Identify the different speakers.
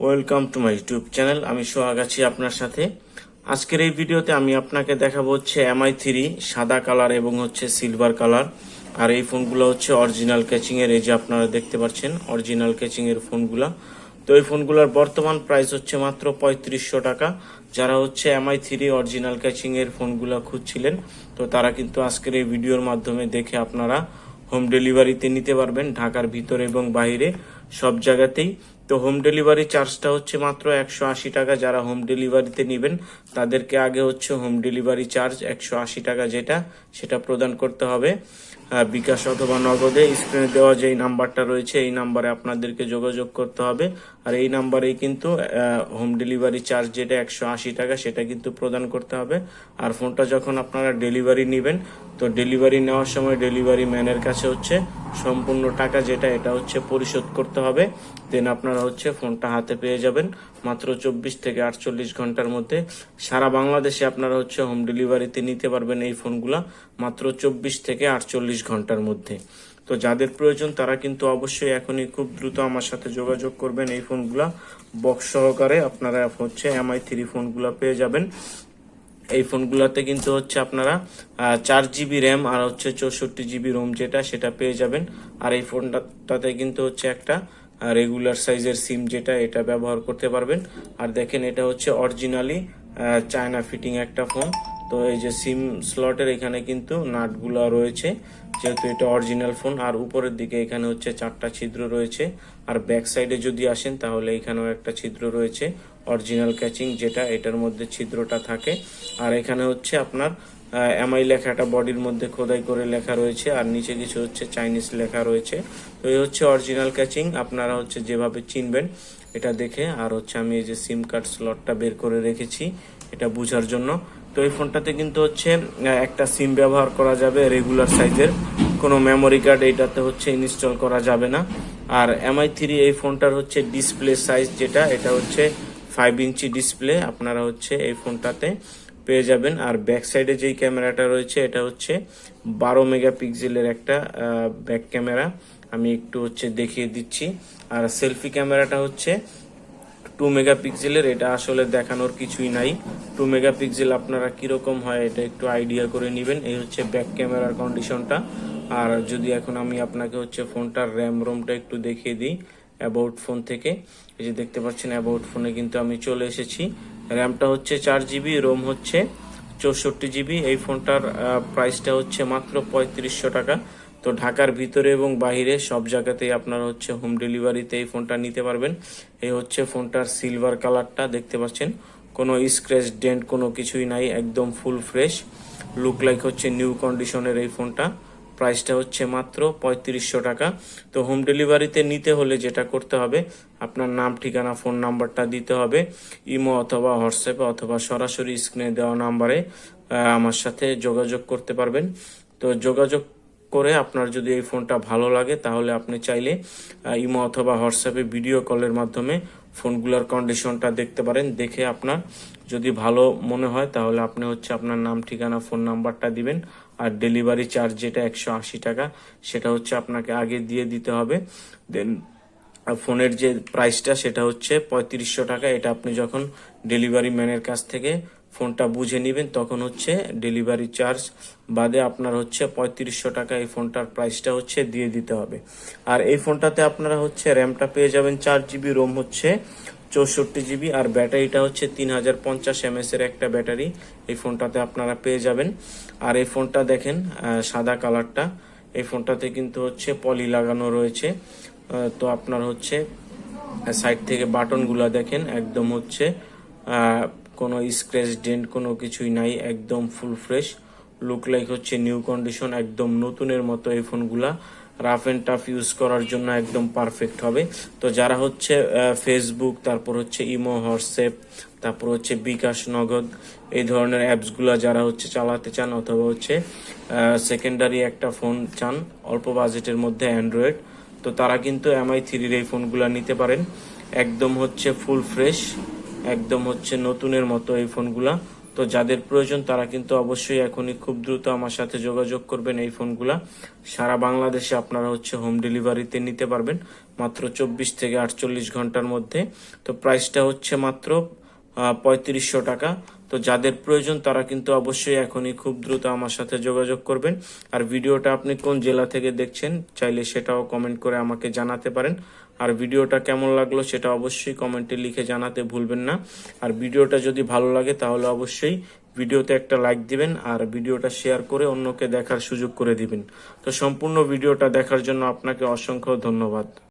Speaker 1: Welcome to my YouTube channel. আমি সোহাগ আছি আপনার সাথে। আজকের এই ভিডিওতে আমি আপনাকে দেখাবো হচ্ছে এমআই থ্রি সাদা কালার এবং হচ্ছে সিলভার কালার। আর এই ফোনগুলো হচ্ছে অরিজিনাল ক্যাচিংয়ের এই যে আপনারা দেখতে পাচ্ছেন, অরিজিনাল ক্যাচিংয়ের ফোনগুলা। তো এই ফোনগুলোর বর্তমান প্রাইস হচ্ছে মাত্র পঁয়ত্রিশশো টাকা। যারা হচ্ছে এমআই থ্রি অরিজিনাল ক্যাচিংয়ের ফোনগুলো খুঁজছিলেন, তো তারা কিন্তু আজকের এই ভিডিওর মাধ্যমে দেখে আপনারা হোম ডেলিভারিতে নিতে পারবেন ঢাকার ভিতরে এবং বাইরে। সব জায়গাতেই। তো হোম ডেলিভারি চার্জটা হচ্ছে মাত্র একশো আশি টাকা। যারা হোম ডেলিভারিতে নেবেন তাদেরকে আগে হচ্ছে হোম ডেলিভারি চার্জ একশো আশি টাকা যেটা সেটা প্রদান করতে হবে। আহ, বিকাশ অথবা নগদে স্ক্রিনে দেওয়া যে নাম্বারটা রয়েছে এই নাম্বারে আপনাদেরকে যোগাযোগ করতে হবে। আর এই নাম্বারেই কিন্তু হোম ডেলিভারি চার্জ যেটা একশো আশি টাকা সেটা কিন্তু প্রদান করতে হবে। আর ফোনটা যখন আপনারা ডেলিভারি নেবেন তো ডেলিভারি নেওয়ার সময় ডেলিভারি ম্যানের কাছে হচ্ছে সম্পূর্ণ টাকা যেটা, এটা হচ্ছে পরিশোধ করতে হবে। দেন আপনারা হচ্ছে ফোনটা হাতে পেয়ে যাবেন। মাত্র চব্বিশ থেকে আটচল্লিশ ঘণ্টার মধ্যে সারা বাংলাদেশে আপনারা হচ্ছে হোম ডেলিভারিতে নিতে পারবেন এই ফোনগুলা মাত্র চব্বিশ থেকে আটচল্লিশ ঘণ্টার মধ্যে। তো যাদের প্রয়োজন তারা কিন্তু অবশ্যই এখনই খুব দ্রুত আমার সাথে যোগাযোগ করবেন এই ফোনগুলা। বক্স সহকারে আপনারা হচ্ছে এমআই থ্রি ফোনগুলা পেয়ে যাবেন। এই ফোনগুলোতে কিন্তু হচ্ছে আপনারা চার জিবি র্যাম আর হচ্ছে চৌষট্টি জিবি রোম যেটা, সেটা পেয়ে যাবেন। আর এই ফোনটাতে কিন্তু হচ্ছে একটা রেগুলার সাইজের সিম যেটা, এটা ব্যবহার করতে পারবেন। আর দেখেন এটা হচ্ছে অরিজিনালি চায়না ফিটিং একটা ফোন তো এই যে সিম স্লটের এখানে কিন্তু নাটগুলো রয়েছে, যেহেতু এটা অরিজিনাল ফোন আর উপরের দিকে এখানে হচ্ছে চারটা ছিদ্র রয়েছে। আর ব্যাক সাইডে যদি আসেন, তাহলে এখানেও একটা ছিদ্র রয়েছে। অরিজিনাল ক্যাচিং যেটা, এটার মধ্যে ছিদ্রটা থাকে। আর এখানে হচ্ছে আপনার এমআই লেখাটা বডির মধ্যে খোদাই করে লেখা রয়েছে, আর নিচে কিছু হচ্ছে চাইনিজ লেখা রয়েছে। তো এই হচ্ছে অরিজিনাল ক্যাচিং, আপনারা হচ্ছে যেভাবে চিনবেন এটা দেখে। আর হচ্ছে আমি এই যে সিম কার্ড স্লটটা বের করে রেখেছি, এটা বোঝার জন্য। তো এই ফোনটাতে কিন্তু হচ্ছে একটা সিম ব্যবহার করা যাবে রেগুলার সাইজের কোনো মেমোরি কার্ড এইটাতে হচ্ছে ইনস্টল করা যাবে না। আর এমআই থ্রি এই ফোনটার হচ্ছে ডিসপ্লে সাইজ যেটা, এটা হচ্ছে ফাইভ ইঞ্চি ডিসপ্লে আপনারা হচ্ছে এই ফোনটাতে পেয়ে যাবেন। আর ব্যাক সাইডে যেই ক্যামেরাটা রয়েছে, এটা হচ্ছে বারো মেগাপিক্সেলের একটা ব্যাক ক্যামেরা। আমি একটু হচ্ছে দেখিয়ে দিচ্ছি। আর সেলফি ক্যামেরাটা হচ্ছে টু মেগাপিক্সেলের, এটা আসলে দেখানোর কিছুই নাই। টু মেগাপিক্সেল আপনারা কীরকম হয়, এটা একটু আইডিয়া করে নেবেন। এই হচ্ছে ব্যাক ক্যামেরার কন্ডিশনটা আর যদি এখন আমি আপনাকে হচ্ছে ফোনটার র্যাম রোমটা একটু দেখিয়ে দিই অ্যাবাউট ফোন থেকে। এই যে দেখতে পাচ্ছেন অ্যাবাউট ফোনে কিন্তু আমি চলে এসেছি। র্যামটা হচ্ছে চার জিবি রোম হচ্ছে চৌষট্টি জিবি এই ফোনটার প্রাইসটা হচ্ছে মাত্র পঁয়ত্রিশশো টাকা। তো ঢাকার ভিতরে এবং বাইরে সব জায়গাতেই আপনারা হচ্ছে হোম ডেলিভারিতে এই ফোনটা নিতে পারবেন। এই হচ্ছে ফোনটার সিলভার কালারটা দেখতে পাচ্ছেন। কোনো স্ক্র্যাচ ডেন্ট কোনো কিছুই নাই, একদম ফুল ফ্রেশ লুক লাইক হচ্ছে নিউ কন্ডিশনের এই ফোনটা। প্রাইসটা হচ্ছে মাত্র পঁয়ত্রিশশো টাকা। তো হোম ডেলিভারিতে নিতে হলে যেটা করতে হবে, আপনার নাম, ঠিকানা ফোন নাম্বারটা দিতে হবে ইমো অথবা হোয়াটসঅ্যাপে অথবা সরাসরি স্ক্রিনে দেওয়া নাম্বারে আমার সাথে যোগাযোগ করতে পারবেন। তো যোগাযোগ করে আপনার যদি এই ফোনটা ভালো লাগে, তাহলে আপনি চাইলে ইমো অথবা হোয়াটসঅ্যাপে ভিডিও কলের মাধ্যমে ফোনগুলোর কন্ডিশনটা দেখতে পারেন, দেখে আপনার যদি ভালো মনে হয় তাহলে আপনি হচ্ছে আপনার নাম, ঠিকানা ফোন নাম্বারটা দিবেন। আর ডেলিভারি চার্জ যেটা একশো আশি টাকা, সেটা হচ্ছে আপনাকে আগে দিয়ে দিতে হবে। দেন ফোনের যে প্রাইসটা সেটা হচ্ছে পঁয়ত্রিশশো টাকা। এটা আপনি যখন ডেলিভারি ম্যানের কাছ থেকে ফোনটা বুঝে নেবেন, তখন হচ্ছে ডেলিভারি চার্জ বাদে আপনার হচ্ছে পঁয়ত্রিশশো টাকা এই ফোনটার প্রাইসটা হচ্ছে দিয়ে দিতে হবে। আর এই ফোনটাতে আপনারা হচ্ছে র্যামটা পেয়ে যাবেন চার জিবি রোম হচ্ছে চৌষট্টি জিবি আর ব্যাটারিটা হচ্ছে তিন হাজার পঞ্চাশ এমএস এর একটা ব্যাটারি এই ফোনটাতে আপনারা পেয়ে যাবেন। আর এই ফোনটা দেখেন সাদা কালারটা, এই ফোনটাতে কিন্তু হচ্ছে পলি লাগানো রয়েছে। তো আপনার হচ্ছে সাইড থেকে বাটনগুলো দেখেন, একদম হচ্ছে কোনো স্ক্র্যাচ ডেন্ট কোনো কিছুই নাই, একদম ফুল ফ্রেশ লুক লাইক হচ্ছে নিউ কন্ডিশন একদম নতুনের মতো এই ফোনগুলা। রাফ অ্যান্ড টাফ ইউজ করার জন্য একদম পারফেক্ট হবে। তো যারা হচ্ছে ফেসবুক তারপর হচ্ছে ইমো হোয়াটসঅ্যাপ তারপর হচ্ছে বিকাশ নগদ, এই ধরনের অ্যাপসগুলো যারা হচ্ছে চালাতে চান অথবা হচ্ছে সেকেন্ডারি একটা ফোন চান, অল্প বাজেটের মধ্যে অ্যান্ড্রয়েড তো তারা কিন্তু এমআই থ্রির এই ফোনগুলো নিতে পারেন। একদম হচ্ছে ফুল ফ্রেশ একদম হচ্ছে নতুনের মতো এই ফোনগুলা। তো যাদের প্রয়োজন তারা কিন্তু অবশ্যই এখনই খুব দ্রুত আমার সাথে যোগাযোগ করবেন এই ফোনগুলা। সারা বাংলাদেশে আপনারা হচ্ছে হোম ডেলিভারিতে নিতে পারবেন। মাত্র চব্বিশ থেকে আটচল্লিশ ঘণ্টার মধ্যে। তো প্রাইসটা হচ্ছে মাত্র পঁয়ত্রিশশো টাকা। তো যাদের প্রয়োজন, তারা কিন্তু অবশ্যই এখনই খুব দ্রুত আমার সাথে যোগাযোগ করবেন। আর ভিডিওটা আপনি কোন জেলা থেকে দেখছেন, চাইলে সেটাও কমেন্ট করে আমাকে জানাতে পারেন। আর ভিডিওটা কেমন লাগল সেটা অবশ্যই কমেন্টে লিখে জানাতে ভুলবেন না। আর ভিডিওটা যদি ভালো লাগে, তাহলে অবশ্যই ভিডিওতে একটা লাইক দিবেন আর ভিডিওটা শেয়ার করে অন্যকে দেখার সুযোগ করে দিবেন। তো সম্পূর্ণ ভিডিওটা দেখার জন্য আপনাকে অসংখ্য ধন্যবাদ।